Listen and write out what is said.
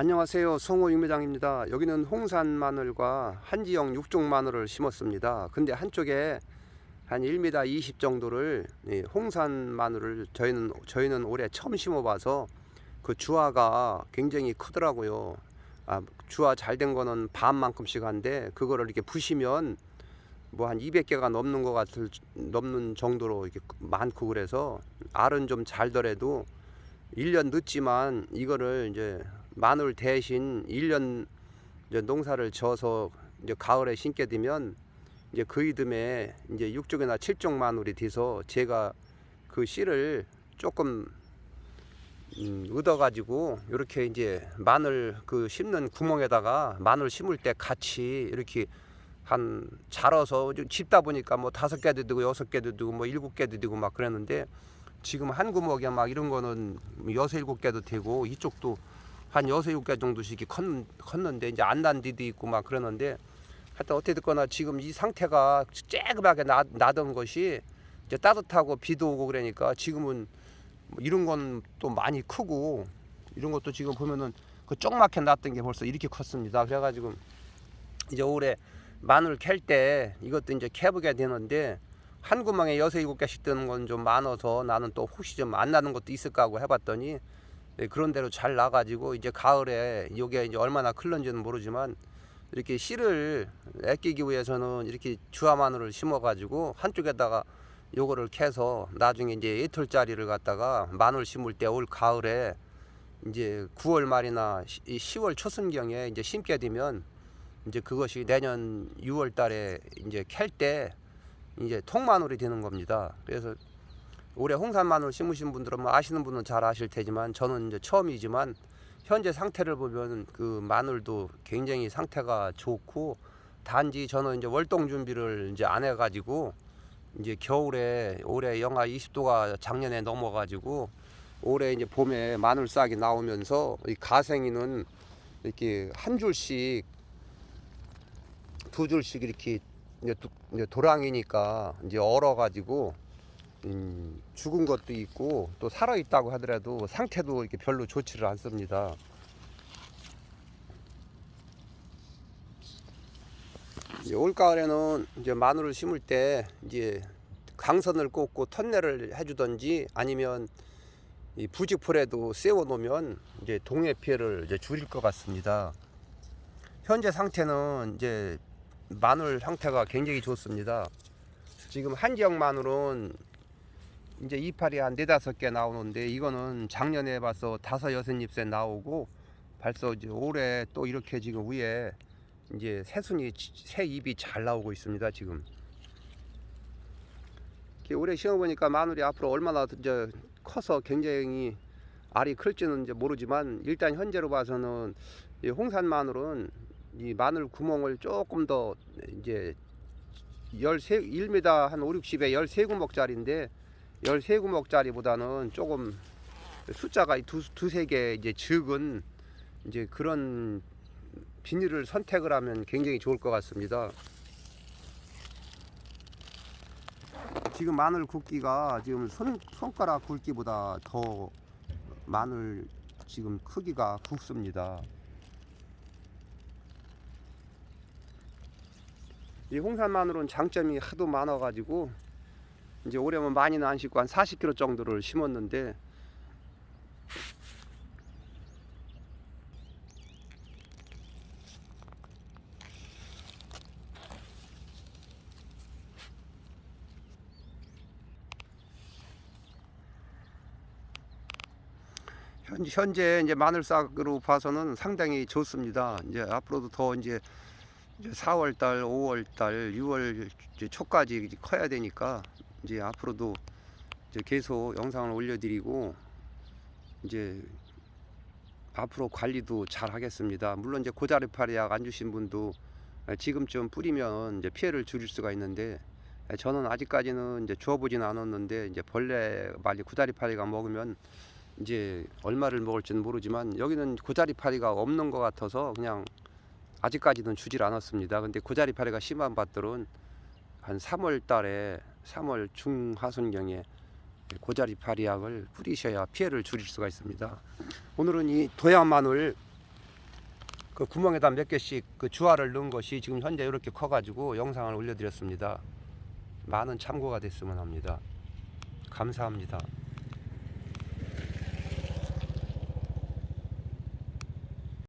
안녕하세요. 송호 육매장입니다. 여기는 홍산 마늘과 한지영 육종 마늘을 심었습니다. 근데 한쪽에 한 1m 20 정도를 이 홍산 마늘을 저희는 저희는 올해 처음 심어 봐서 그 주화가 굉장히 크더라고요. 아, 주화 잘 된 거는 반만큼씩 한데 그거를 이렇게 부시면 뭐 한 200개가 넘는 것 같을 넘는 정도로 이렇게 많고 그래서 알은 좀 잘더라도 1년 늦지만 이거를 이제 마늘 대신 1년 이제 농사를 져서 이제 가을에 심게 되면 이제 그 이듬해 이제 6종이나 7종 마늘이 돼서 제가 그 씨를 조금 음, 얻어가지고 이렇게 이제 마늘 그 심는 구멍에다가 마늘 심을 때 같이 이렇게 한 자라서 좀 집다 보니까 뭐 다섯 개도 되고 여섯 개도 되고 뭐 일곱 개도 되고 막 그랬는데 지금 한 구멍에 막 이런 거는 여섯 일곱 개도 되고 이쪽도 한 여섯 일곱 개 정도씩 컸, 컸는데 이제 안난 뒤도 있고 막 그러는데 하여튼 어떻게 됐거나 지금 이 상태가 쬐그맣게 나, 나던 것이 이제 따뜻하고 비도 오고 그러니까 지금은 뭐 이런 건 또 많이 크고 이런 것도 지금 보면은 그 쪽맣게 났던 게 벌써 이렇게 컸습니다. 그래가지고 이제 올해 마늘 캘 때 이것도 이제 캐보게 되는데 한 구멍에 여섯 일곱 개씩 뜨는 건 좀 많아서 나는 또 혹시 좀 안 나는 것도 있을까 하고 해봤더니 네, 그런 대로 잘 나가지고 이제 가을에 이게 이제 얼마나 클런지는 모르지만 이렇게 씨를 아끼기 위해서는 이렇게 주화 마늘을 심어가지고 한쪽에다가 요거를 캐서 나중에 이제 이틀짜리를 갖다가 마늘 심을 때 올 가을에 이제 9월 말이나 10월 초순경에 이제 심게 되면 이제 그것이 내년 6월 달에 이제 캘 때 이제 통마늘이 되는 겁니다. 그래서 올해 홍산 마늘 심으신 분들은 뭐 아시는 분은 잘 아실 테지만 저는 이제 처음이지만 현재 상태를 보면 그 마늘도 굉장히 상태가 좋고 단지 저는 이제 월동 준비를 이제 안 해가지고 이제 겨울에 올해 영하 20도가 작년에 넘어가지고 올해 이제 봄에 마늘 싹이 나오면서 이 가생이는 이렇게 한 줄씩 두 줄씩 이렇게 이제 도랑이니까 이제 얼어가지고 음, 죽은 것도 있고 또 살아 있다고 하더라도 상태도 이렇게 별로 좋지를 않습니다. 이제 올가을에는 이제 마늘을 심을 때 이제 강선을 꽂고 턴내를 해주던지 아니면 이 부직풀에도 세워 놓으면 이제 동해 피해를 이제 줄일 것 같습니다. 현재 상태는 이제 마늘 상태가 굉장히 좋습니다. 지금 한 지역 마늘은 이제 이파리 한 네다섯 개 나오는데 이거는 작년에 봐서 다섯 여섯 잎새 나오고 벌써 이제 올해 또 이렇게 지금 위에 이제 새순이 새 잎이 잘 나오고 있습니다 지금. 올해 심어보니까 마늘이 앞으로 얼마나 이제 커서 굉장히 알이 클지는 이제 모르지만 일단 현재로 봐서는 이 홍산 마늘은 이 마늘 구멍을 조금 더 이제 13 1m 한 5, 60에 13구멍짜리인데 13구멍짜리보다는 조금 숫자가 두, 두세 개 이제 적은 이제 그런 비닐을 선택을 하면 굉장히 좋을 것 같습니다. 지금 마늘 굵기가 지금 손, 손가락 굵기보다 더 마늘 지금 크기가 굵습니다. 이 홍산 마늘은 장점이 하도 많아가지고 이제 올해는 많이는 안 심고 한 40kg 정도를 심었는데 현- 현재 이제 마늘 싹으로 봐서는 상당히 좋습니다. 이제 앞으로도 더 이제 이제 4월 달, 5월 달, 6월 이제 초까지 커야 되니까 이제 앞으로도 이제 계속 영상을 올려드리고 이제 앞으로 관리도 잘 하겠습니다. 물론 이제 고자리파리약 안 주신 분도 지금쯤 뿌리면 이제 피해를 줄일 수가 있는데 저는 아직까지는 이제 주어보진 않았는데 이제 벌레 말리 고자리파리가 먹으면 이제 얼마를 먹을지는 모르지만 여기는 고자리파리가 없는 것 같아서 그냥 아직까지는 주질 않았습니다. 근데 고자리파리가 심한 밭들은 한 3월 달에 3월 중하순경에 고자리 파리약을 뿌리셔야 피해를 줄일 수가 있습니다. 오늘은 이 도양 마늘 그 구멍에다 몇 개씩 그 주화를 넣은 것이 지금 현재 이렇게 커가지고 영상을 올려드렸습니다. 많은 참고가 됐으면 합니다. 감사합니다.